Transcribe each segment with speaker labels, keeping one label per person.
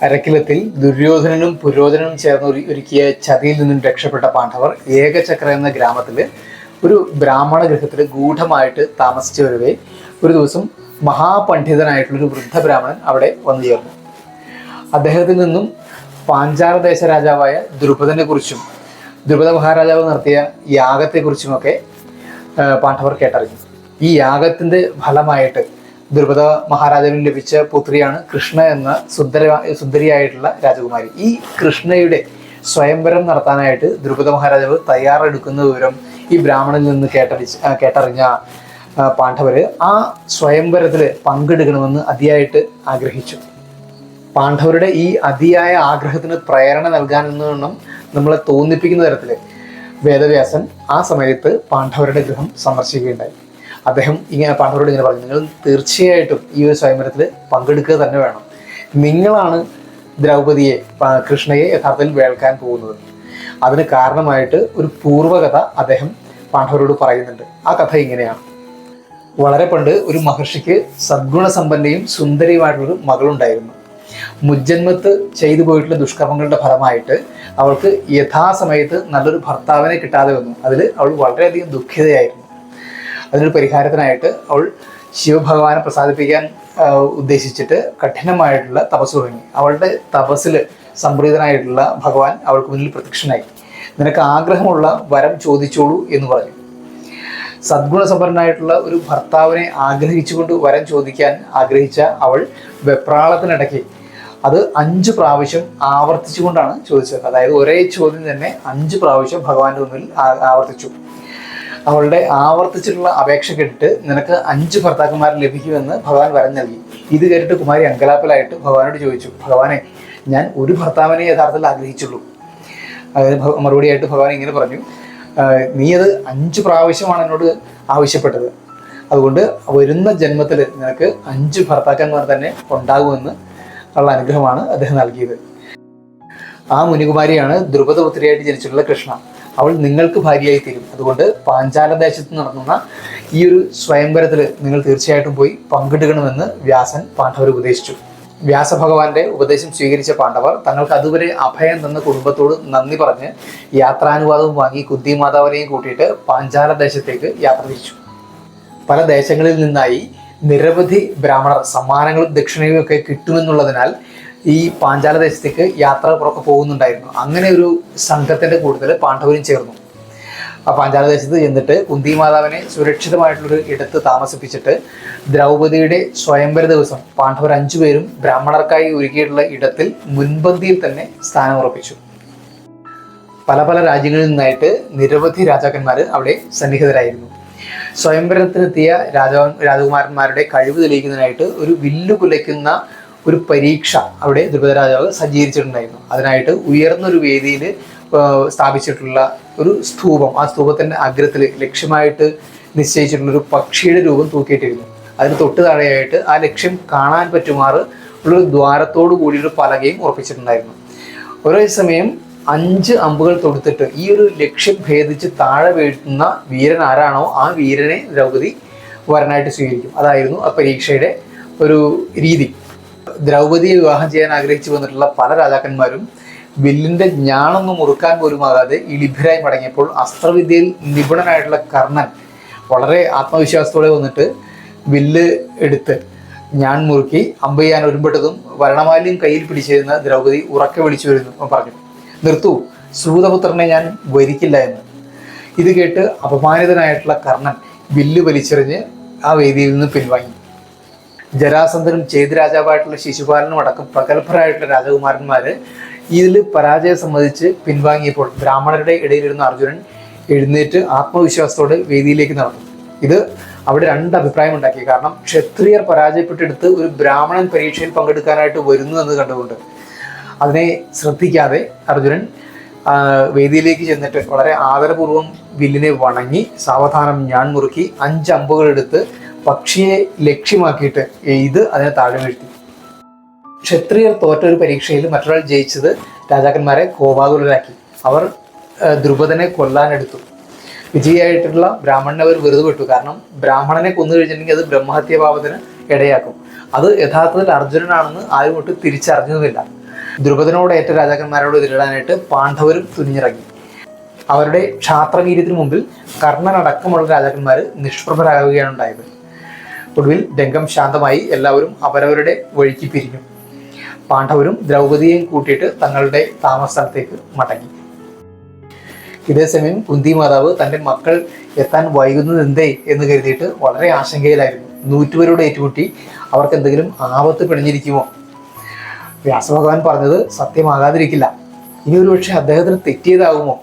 Speaker 1: അരക്കിലത്തിൽ ദുര്യോധനനും പുരോധനനും ചേർന്ന് ഒരുക്കിയ ചതിയിൽ നിന്നും രക്ഷപ്പെട്ട പാണ്ഡവർ ഏകചക്ര എന്ന ഗ്രാമത്തിൽ ഒരു ബ്രാഹ്മണ ഗൃഹത്തിൽ ഗൂഢമായിട്ട് താമസിച്ചു വരവേ ഒരു ദിവസം മഹാപണ്ഡിതനായിട്ടുള്ള ഒരു വൃദ്ധ ബ്രാഹ്മണൻ അവിടെ വന്നു ചേർന്നു അദ്ദേഹത്തിൽ നിന്നും പാഞ്ചാല ദേശ രാജാവായ ദ്രുപദനെ കുറിച്ചും ദ്രുപദ മഹാരാജാവ് നടത്തിയ യാഗത്തെക്കുറിച്ചുമൊക്കെ പാണ്ഡവർ കേട്ടറിഞ്ഞു. ഈ യാഗത്തിന്റെ ഫലമായിട്ട് ദ്രുപദ മഹാരാജാവിന് ലഭിച്ച പുത്രിയാണ് കൃഷ്ണ എന്ന സുന്ദര സുന്ദരിയായിട്ടുള്ള രാജകുമാരി. ഈ കൃഷ്ണയുടെ സ്വയംവരം നടത്താനായിട്ട് ദ്രുപദ മഹാരാജാവ് തയ്യാറെടുക്കുന്ന വിവരം ഈ ബ്രാഹ്മണനിൽ നിന്ന് കേട്ടറിച്ച് കേട്ടറിഞ്ഞ പാണ്ഡവര് ആ സ്വയംവരത്തിൽ പങ്കെടുക്കണമെന്ന് അതിയായിട്ട് ആഗ്രഹിച്ചു. പാണ്ഡവരുടെ ഈ അതിയായ ആഗ്രഹത്തിന് പ്രേരണ നൽകാനെന്നോണം നമ്മളെ തോന്നിപ്പിക്കുന്ന തരത്തിൽ വേദവ്യാസൻ ആ സമയത്ത് പാണ്ഡവരുടെ ഗൃഹം സന്ദർശിക്കുകയുണ്ടായി. അദ്ദേഹം ഇങ്ങനെ പാണ്ഡവരോട് ഇങ്ങനെ പറഞ്ഞു നിങ്ങൾ തീർച്ചയായിട്ടും ഈ ഒരു സ്വയംവരത്തിൽ പങ്കെടുക്കുക തന്നെ വേണം. നിങ്ങളാണ് ദ്രൗപതിയെ കൃഷ്ണയെ യഥാർത്ഥത്തിൽ വേൾക്കാൻ പോകുന്നത്. അതിന് കാരണമായിട്ട് ഒരു പൂർവകഥ അദ്ദേഹം പാണ്ഡവരോട് പറയുന്നുണ്ട്. ആ കഥ ഇങ്ങനെയാണ്. വളരെ പണ്ട് ഒരു മഹർഷിക്ക് സദ്ഗുണസമ്പന്നയും സുന്ദരിയുമായിട്ടുള്ളൊരു മകളുണ്ടായിരുന്നു. മുജ്ജന്മത്ത് ചെയ്തു പോയിട്ടുള്ള ദുഷ്കർമ്മങ്ങളുടെ ഫലമായിട്ട് അവൾക്ക് യഥാസമയത്ത് നല്ലൊരു ഭർത്താവിനെ കിട്ടാതെ വന്നു. അതിൽ അവൾ വളരെയധികം ദുഃഖിതയായിരുന്നു. അതിനൊരു പരിഹാരത്തിനായിട്ട് അവൾ ശിവഭഗവാനെ പ്രസാദിപ്പിക്കാൻ ഉദ്ദേശിച്ചിട്ട് കഠിനമായിട്ടുള്ള തപസ് തുടങ്ങി. അവളുടെ തപസ്സിൽ സംപ്രീതനായിട്ടുള്ള ഭഗവാൻ അവൾക്ക് മുന്നിൽ പ്രത്യക്ഷനായി. നിനക്ക് ആഗ്രഹമുള്ള വരം ചോദിച്ചോളൂ എന്ന് പറഞ്ഞു. സദ്ഗുണസമ്പന്നനായിട്ടുള്ള ഒരു ഭർത്താവിനെ ആഗ്രഹിച്ചുകൊണ്ട് വരം ചോദിക്കാൻ ആഗ്രഹിച്ച അവൾ വെപ്രാളത്തിനിടയ്ക്ക് അത് അഞ്ച് പ്രാവശ്യം ആവർത്തിച്ചുകൊണ്ടാണ് ചോദിച്ചത്. അതായത് ഒരേ ചോദ്യം തന്നെ അഞ്ച് പ്രാവശ്യം ഭഗവാന്റെ മുന്നിൽ ആവർത്തിച്ചു. അവളുടെ ആവർത്തിച്ചിട്ടുള്ള അപേക്ഷ കേട്ടിട്ട് നിനക്ക് അഞ്ച് ഭർത്താക്കന്മാരെ ലഭിക്കുമെന്ന് ഭഗവാൻ വരം നൽകി. ഇത് കേട്ടിട്ട് കുമാരി അങ്കലാപ്പലായിട്ട് ഭഗവാനോട് ചോദിച്ചു ഭഗവാനെ ഞാൻ ഒരു ഭർത്താവിനെ യഥാർത്ഥത്തിൽ ആഗ്രഹിച്ചുള്ളൂ. അതായത് മറുപടിയായിട്ട് ഭഗവാൻ ഇങ്ങനെ പറഞ്ഞു "ആഹ് നീ അത് അഞ്ച് പ്രാവശ്യമാണ് എന്നോട് ആവശ്യപ്പെട്ടത്. അതുകൊണ്ട് വരുന്ന ജന്മത്തിൽ നിനക്ക് അഞ്ച് ഭർത്താക്കന്മാർ തന്നെ ഉണ്ടാകുമെന്ന് ഉള്ള അനുഗ്രഹമാണ് അദ്ദേഹം നൽകിയത്. ആ മുനികുമാരിയാണ് ദ്രുപദപുത്രിയായിട്ട് ജനിച്ചിട്ടുള്ള കൃഷ്ണ. അവൾ നിങ്ങൾക്ക് ഭാര്യയായി തീരും അതുകൊണ്ട് പാഞ്ചാല ദേശത്ത് നടത്തുന്ന ഈ ഒരു സ്വയംവരത്തിൽ നിങ്ങൾ തീർച്ചയായിട്ടും പോയി പങ്കെടുക്കണമെന്ന് വ്യാസൻ പാണ്ഡവർ ഉപദേശിച്ചു. വ്യാസഭഗവാന്റെ ഉപദേശം സ്വീകരിച്ച പാണ്ഡവർ തങ്ങൾക്ക് അതുവരെ അഭയം തന്ന കുടുംബത്തോട് നന്ദി പറഞ്ഞ് യാത്രാനുവാദവും വാങ്ങി കുന്തി മാതാവിനെയും കൂട്ടിയിട്ട് പാഞ്ചാല ദേശത്തേക്ക് യാത്ര തിരിച്ചു. പല ദേശങ്ങളിൽ നിന്നായി നിരവധി ബ്രാഹ്മണർ സമ്മാനങ്ങളും ദക്ഷിണയും ഒക്കെ കിട്ടുമെന്നുള്ളതിനാൽ ഈ പാഞ്ചാല ദേശത്തേക്ക് യാത്ര പുറത്ത് പോകുന്നുണ്ടായിരുന്നു. അങ്ങനെ ഒരു സംഘത്തിന്റെ കൂടുതൽ പാണ്ഡവരും ചേർന്നു. ആ പാഞ്ചാല ദേശത്ത് ചെന്നിട്ട് കുന്തി മാതാവിനെ സുരക്ഷിതമായിട്ടുള്ളൊരു ഇടത്ത് താമസിപ്പിച്ചിട്ട് ദ്രൗപദിയുടെ സ്വയംവര ദിവസം പാണ്ഡവർ അഞ്ചുപേരും ബ്രാഹ്മണർക്കായി ഒരുക്കിയിട്ടുള്ള ഇടത്തിൽ മുൻപന്തിയിൽ തന്നെ സ്ഥാനം ഉറപ്പിച്ചു. പല പല രാജ്യങ്ങളിൽ നിന്നായിട്ട് നിരവധി രാജാക്കന്മാർ അവിടെ സന്നിഹിതരായിരുന്നു. സ്വയംവരത്തിനെത്തിയ രാജാ രാജകുമാരന്മാരുടെ കഴിവ് തെളിയിക്കുന്നതിനായിട്ട് ഒരു വില്ലു കുലയ്ക്കുന്ന ഒരു പരീക്ഷ അവിടെ ദ്രുപദ രാജാവ് സജ്ജീകരിച്ചിട്ടുണ്ടായിരുന്നു. അതിനായിട്ട് ഉയർന്നൊരു വേദിയിൽ സ്ഥാപിച്ചിട്ടുള്ള ഒരു സ്തൂപം. ആ സ്തൂപത്തിന്റെ അഗ്രത്തിൽ ലക്ഷ്യമായിട്ട് നിശ്ചയിച്ചിട്ടുള്ള ഒരു പക്ഷിയുടെ രൂപം തൂക്കിയിട്ടിരുന്നു. അതിന് തൊട്ട് താഴെയായിട്ട് ആ ലക്ഷ്യം കാണാൻ പറ്റുമാറ് ഉള്ളൊരു ദ്വാരത്തോടു കൂടിയൊരു പലകയും ഉറപ്പിച്ചിട്ടുണ്ടായിരുന്നു. ഒരേ സമയം അഞ്ച് അമ്പുകൾ തൊടുത്തിട്ട് ഈ ഒരു ലക്ഷ്യം ഭേദിച്ച് താഴെ വീഴ്ത്തുന്ന വീരൻ ആരാണോ ആ വീരനെ ദ്രൗപദി വരനായിട്ട് സ്വീകരിക്കും. അതായിരുന്നു ആ പരീക്ഷയുടെ ഒരു രീതി. ദ്രൗപദിയെ വിവാഹം ചെയ്യാൻ ആഗ്രഹിച്ചു വന്നിട്ടുള്ള പല രാജാക്കന്മാരും വില്ലിന്റെ ജ്ഞാനൊന്നും മുറുക്കാൻ പോലും ആകാതെ ഈ ലിഭ്യരായി മടങ്ങിയപ്പോൾ അസ്ത്രവിദ്യയിൽ നിപുണനായിട്ടുള്ള കർണൻ വളരെ ആത്മവിശ്വാസത്തോടെ വന്നിട്ട് വില്ല് എടുത്ത് ഞാൻ മുറുക്കി അമ്പ് ചെയ്യാൻ ഒരുമ്പെട്ടതും വരണമാലിയും കയ്യിൽ പിടിച്ചിരുന്ന ദ്രൗപദി ഉറക്കെ വിളിച്ചു വരുന്നു പറഞ്ഞു. നിർത്തൂ. സൂതപുത്രനെ ഞാൻ വരിക്കില്ല എന്ന്. ഇത് കേട്ട് അപമാനിതനായിട്ടുള്ള കർണൻ വില്ല് വലിച്ചെറിഞ്ഞ് ആ വേദിയിൽ നിന്ന് പിൻവാങ്ങി. ജരാസന്ധനും ചേത് രാജാവായിട്ടുള്ള ശിശുപാലനും അടക്കം പ്രഗത്ഭരായിട്ടുള്ള രാജകുമാരന്മാര് ഇതിൽ പരാജയം സംബന്ധിച്ച് പിൻവാങ്ങിയപ്പോൾ ബ്രാഹ്മണരുടെ ഇടയിലിരുന്ന അർജുനൻ എഴുന്നേറ്റ് ആത്മവിശ്വാസത്തോടെ വേദിയിലേക്ക് നടന്നു. ഇത് അവിടെ രണ്ട് അഭിപ്രായം ഉണ്ടാക്കി. കാരണം ക്ഷത്രിയർ പരാജയപ്പെട്ടെടുത്ത് ഒരു ബ്രാഹ്മണൻ പരീക്ഷയിൽ പങ്കെടുക്കാനായിട്ട് വരുന്നു എന്ന് കണ്ടുകൊണ്ട് അതിനെ ശ്രദ്ധിക്കാതെ അർജുനൻ വേദിയിലേക്ക് ചെന്നിട്ട് വളരെ ആദരപൂർവം വില്ലിനെ വണങ്ങി സാവധാനം ഞാൻ മുറുക്കി അഞ്ച് അമ്പുകൾ എടുത്ത് പക്ഷിയെ ലക്ഷ്യമാക്കിയിട്ട് എയ്ത് അതിനെ താഴെ വീഴ്ത്തി. ക്ഷത്രിയർ തോറ്റ ഒരു പരീക്ഷയിൽ മറ്റൊരാൾ ജയിച്ചത് രാജാക്കന്മാരെ കോപാകുലരാക്കി. അവർ ദ്രുപദനെ കൊല്ലാനെടുത്തു വിജയിയായിട്ടുള്ള ബ്രാഹ്മണനെ അവർ വെറുതെ വിട്ടു. കാരണം ബ്രാഹ്മണനെ കൊന്നു കഴിഞ്ഞിട്ടുണ്ടെങ്കിൽ അത് ബ്രഹ്മഹത്യാപാപത്തിന് ഇടയാക്കും. അത് യഥാർത്ഥത്തിൽ അർജുനനാണെന്ന് ആരും ഒട്ട് തിരിച്ചറിഞ്ഞതുമില്ല. ദ്രുപദനോടേറ്റ രാജാക്കന്മാരോട് എതിരിടാനായിട്ട് പാണ്ഡവരും തുനിഞ്ഞിറങ്ങി. അവരുടെ ക്ഷാത്രവീര്യത്തിന് മുമ്പിൽ കർണനടക്കമുള്ള രാജാക്കന്മാർ നിഷ്പ്രഭരാകുകയാണ് ഉണ്ടായത് ഒടുവിൽ രംഗം ശാന്തമായി എല്ലാവരും അവരവരുടെ വഴിക്ക് പിരിഞ്ഞു. പാണ്ഡവരും ദ്രൗപദിയെയും കൂട്ടിയിട്ട് തങ്ങളുടെ താമസ സ്ഥലത്തേക്ക് മടങ്ങി ഇതേസമയം കുന്തി മാതാവ് തന്റെ മക്കൾ എത്താൻ വൈകുന്നത് എന്തേ എന്ന് കരുതിയിട്ട് വളരെ ആശങ്കയിലായിരുന്നു. നൂറ്റുപേരോട് ഏറ്റുമുട്ടി അവർക്ക് എന്തെങ്കിലും ആപത്ത് പിണഞ്ഞിരിക്കുമോ വ്യാസഭഗവാൻ പറഞ്ഞത് സത്യമാകാതിരിക്കില്ല. ഇനി ഒരു പക്ഷേ അദ്ദേഹത്തിന് തെറ്റിയതാകുമോ?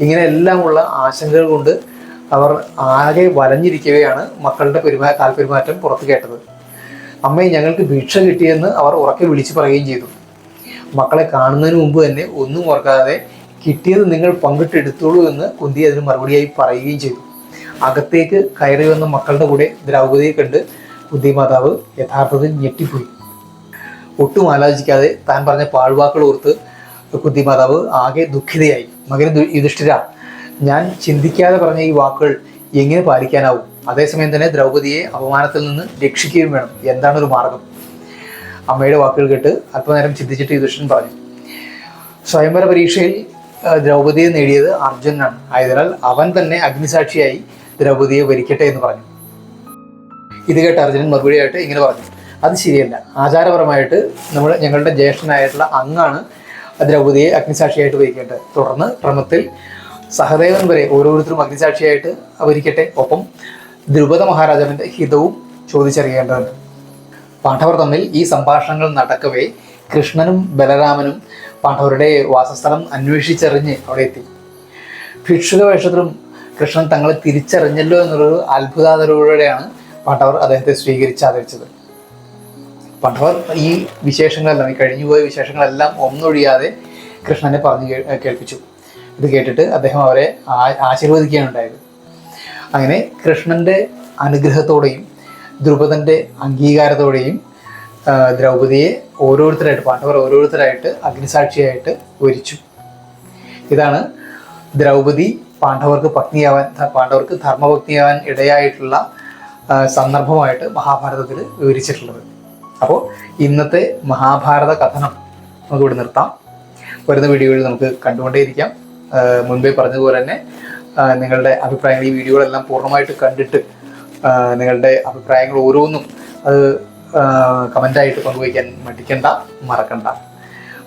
Speaker 1: ഇങ്ങനെയെല്ലാമുള്ള ആശങ്കകൾ കൊണ്ട് അവർ ആകെ വലഞ്ഞിരിക്കുകയാണ് മക്കളുടെ പെരുമാ കാൽപെരുമാറ്റം പുറത്തു കേട്ടത്. അമ്മയെ ഞങ്ങൾക്ക് ഭിക്ഷ കിട്ടിയെന്ന് അവർ ഉറക്കെ വിളിച്ചു പറയുകയും ചെയ്തു. മക്കളെ കാണുന്നതിന് മുമ്പ് തന്നെ ഒന്നും ഓർക്കാതെ കിട്ടിയത് നിങ്ങൾ പങ്കിട്ടെടുത്തോളൂ എന്ന് കുന്തി അതിന് മറുപടിയായി പറയുകയും ചെയ്തു. അകത്തേക്ക് കയറി വന്ന മക്കളുടെ കൂടെ ദ്രൗപതിയെ കണ്ട് കുന്തി മാതാവ് യഥാർത്ഥത്തിൽ ഞെട്ടിപ്പോയി. ഒട്ടും ആലോചിക്കാതെ താൻ പറഞ്ഞ പാഴ്വാക്കൾ ഓർത്ത് കുന്തി മാതാവ് ആകെ ദുഃഖിതയായി. മകന് യുധിഷ്ഠിര ഞാൻ ചിന്തിക്കാതെ പറഞ്ഞ ഈ വാക്കുകൾ എങ്ങനെ പാലിക്കാനാവും? അതേസമയം തന്നെ ദ്രൗപതിയെ അപമാനത്തിൽ നിന്ന് രക്ഷിക്കുകയും വേണം. എന്താണ് ഒരു മാർഗം? അമ്മയുടെ വാക്കുകൾ കേട്ട് അല്പനേരം ചിന്തിച്ചിട്ട് യുധിഷ്ഠിരൻ പറഞ്ഞു സ്വയംവര പരീക്ഷയിൽ ദ്രൗപതിയെ നേടിയത് അർജുനാണ് ആയതിനാൽ അവൻ തന്നെ അഗ്നിസാക്ഷിയായി ദ്രൗപതിയെ വരിക്കട്ടെ എന്ന് പറഞ്ഞു. ഇത് കേട്ട് അർജുനൻ മറുപടിയായിട്ട് ഇങ്ങനെ പറഞ്ഞു അത് ശരിയല്ല. ആചാരപരമായിട്ട് നമ്മൾ ഞങ്ങളുടെ ജ്യേഷ്ഠനായിട്ടുള്ള അങ്ങാണ് ദ്രൗപതിയെ അഗ്നിസാക്ഷിയായിട്ട് വഹിക്കേണ്ടത് തുടർന്ന് ക്രമത്തിൽ സഹദേവൻ വരെ ഓരോരുത്തരും അഗ്നിസാക്ഷിയായിട്ട് അവരിക്കട്ടെ ഒപ്പം ദ്രുപദ മഹാരാജാവിന്റെ ഹിതവും ചോദിച്ചറിയേണ്ടതുണ്ട്. പാണ്ഡവർ തമ്മിൽ ഈ സംഭാഷണങ്ങൾ നടക്കവേ കൃഷ്ണനും ബലരാമനും പാണ്ഡവരുടെ വാസസ്ഥലം അന്വേഷിച്ചറിഞ്ഞ് അവിടെ എത്തി. ഭിക്ഷുക വേഷത്തിലും കൃഷ്ണൻ തങ്ങളെ തിരിച്ചറിഞ്ഞല്ലോ എന്നുള്ളൊരു അത്ഭുതാതരോടെയാണ് പാണ്ഡവർ അദ്ദേഹത്തെ സ്വീകരിച്ച് പാണ്ഡവർ ഈ വിശേഷങ്ങളെല്ലാം ഈ കഴിഞ്ഞുപോയ വിശേഷങ്ങളെല്ലാം ഒന്നൊഴിയാതെ കൃഷ്ണനെ പറഞ്ഞു കേൾപ്പിച്ചു. ഇത് കേട്ടിട്ട് അദ്ദേഹം അവരെ ആശീർവദിക്കുകയാണ് ഉണ്ടായത്. അങ്ങനെ കൃഷ്ണന്റെ അനുഗ്രഹത്തോടെയും ദ്രുപദന്റെ അംഗീകാരത്തോടെയും ദ്രൗപതിയെ ഓരോരുത്തരായിട്ട് പാണ്ഡവർ ഓരോരുത്തരായിട്ട് അഗ്നിസാക്ഷിയായിട്ട് ഒരിച്ചു. ഇതാണ് ദ്രൗപദി പാണ്ഡവർക്ക് പത്നിയാവാൻ പാണ്ഡവർക്ക് ധർമ്മപത്നിയാവാൻ ഇടയായിട്ടുള്ള സന്ദർഭമായിട്ട് മഹാഭാരതത്തിൽ വിവരിച്ചിട്ടുള്ളത്. അപ്പോൾ ഇന്നത്തെ മഹാഭാരത കഥനം നമുക്ക് ഇവിടെ നിർത്താം. വരുന്ന വീഡിയോയിൽ നമുക്ക് കണ്ടുകൊണ്ടേയിരിക്കാം. മുൻപേ പറഞ്ഞതുപോലെ തന്നെ നിങ്ങളുടെ അഭിപ്രായങ്ങൾ ഈ വീഡിയോകളെല്ലാം പൂർണമായിട്ട് കണ്ടിട്ട് നിങ്ങളുടെ അഭിപ്രായങ്ങൾ ഓരോന്നും അത് കമന്റായിട്ട് പങ്കുവയ്ക്കാൻ മടിക്കണ്ട മറക്കണ്ട.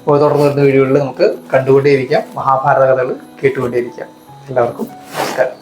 Speaker 1: തുടർന്ന് വരുന്ന വീഡിയോകളിൽ നമുക്ക് കണ്ടുകൊണ്ടേയിരിക്കാം. മഹാഭാരത കഥകൾ കേട്ടുകൊണ്ടേയിരിക്കാം. എല്ലാവർക്കും നമസ്കാരം.